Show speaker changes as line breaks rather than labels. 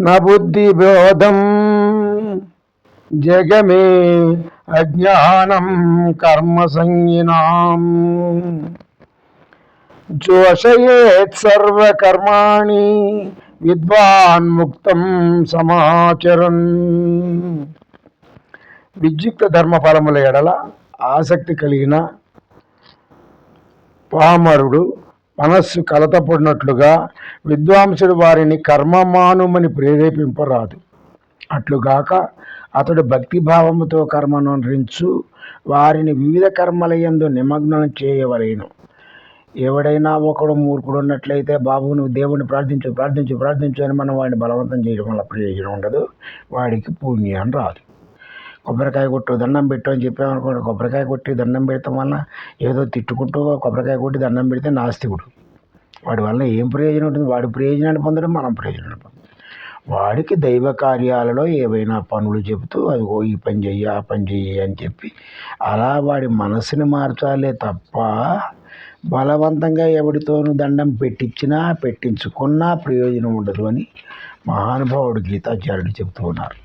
నబుద్ధిబోధం జగమే అజ్ఞానం కర్మ సంజ్ఞినాం. జోషయేత్సర్వకర్మాణి విద్వాన్ ముక్తం సమాచరన్. విద్యుక్త ధర్మఫలముల ఎడల ఆసక్తి కలిగిన పామరుడు మనస్సు కలతపడినట్లుగా విద్వాంసుడు వారిని కర్మమానుమని ప్రేరేపింపరాదు. అట్లుగాక అతడు భక్తిభావముతో కర్మను రించు వారిని వివిధ కర్మలయందు నిమగ్నం చేయవలేను. ఎవడైనా ఒకడు మూర్ఖుడు ఉన్నట్లయితే బాబు నువ్వు దేవుని ప్రార్థించు ప్రార్థించు ప్రార్థించు అని మనం వాడిని బలవంతం చేయడం వల్ల ప్రయోజనం ఉండదు. వాడికి పుణ్యం రాదు. కొబ్బరికాయ కొట్టు దండం పెట్టు అని చెప్పామనుకోండి కొబ్బరికాయ కొట్టి దండం పెడతాం వల్ల ఏదో తిట్టుకుంటూ కొబ్బరికాయ కొట్టి దండం పెడితే నాస్తికుడు. వాడి వల్ల ఏం ప్రయోజనం ఉంటుంది? వాడి ప్రయోజనాన్ని పొందడం మనం ప్రయోజనాన్ని పొందడం. వాడికి దైవ కార్యాలలో ఏవైనా పనులు చెబుతూ అదిగో ఈ పని చెయ్యి ఆ పని చెయ్యి అని చెప్పి అలా వాడి మనసుని మార్చాలే తప్ప బలవంతంగా ఎవడితోనూ దండం పెట్టించినా పెట్టించుకున్నా ప్రయోజనం ఉండదు అని మహానుభావుడు గీతాచార్యుడు చెబుతూ ఉన్నారు.